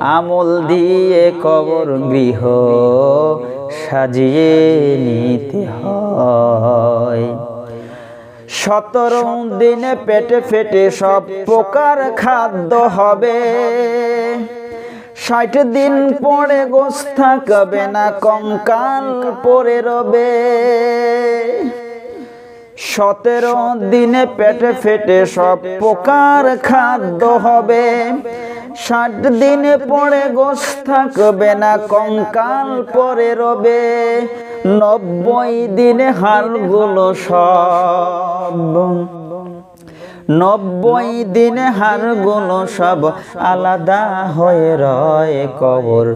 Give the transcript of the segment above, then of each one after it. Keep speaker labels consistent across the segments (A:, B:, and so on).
A: আমল দিয়ে কবর গৃহ সাজিয়ে নিতে হয়। সতেরো দিনে পেটে ফেটে সব প্রকার খাদ্য হবে। ষাট দিন পরে গোস থাকবে না, কঙ্কাল পরে রবে। সতেরো দিনে পেটে ফেটে সব প্রকার খাদ্য হবে। ষাট দিনে পরে গোস থাকবে না, কঙ্কাল পরে রবে। নব্বই দিনে হাড়গুলো সব। নব্বই দিনে হাড়গুলো সব আলাদা হয়ে রয় কবর।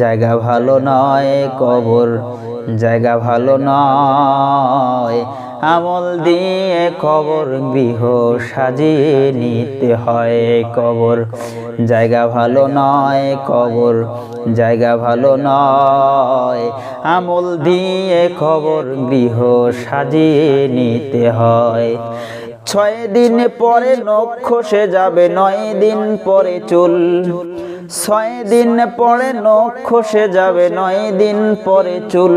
A: জায়গা ভালো নয় কবর, জায়গা ভালো নয়। আমল দিয়ে কবর গৃহ সাজিয়ে নিতে হয় কবর। জায়গা ভালো নয় কবর, জায়গা ভালো নয়। আমল দিয়ে কবর গৃহ সাজিয়ে নিতে হয়। ছয় দিন পরে নখ খসে যাবে, নয় দিন পরে চুল। ছয় দিন পরে নখ খসে যাবে, নয় দিন পরে চুল।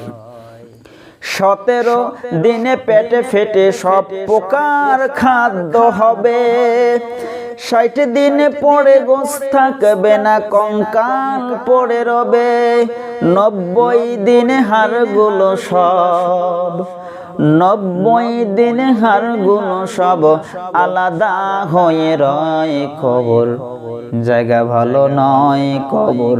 A: সতেরো দিনে পেটে ফেটে সব প্রকার খাদ্য হবে। ষাট দিনে পরে গোস থাকবে না, কঙ্কাল পড়ে রবে। নব্বই দিনে হাড়গুলো সব, নব্বই দিনে হাড়গুলো সব আলাদা হয়ে রয় কবর জায়গা ভালো নয় কবর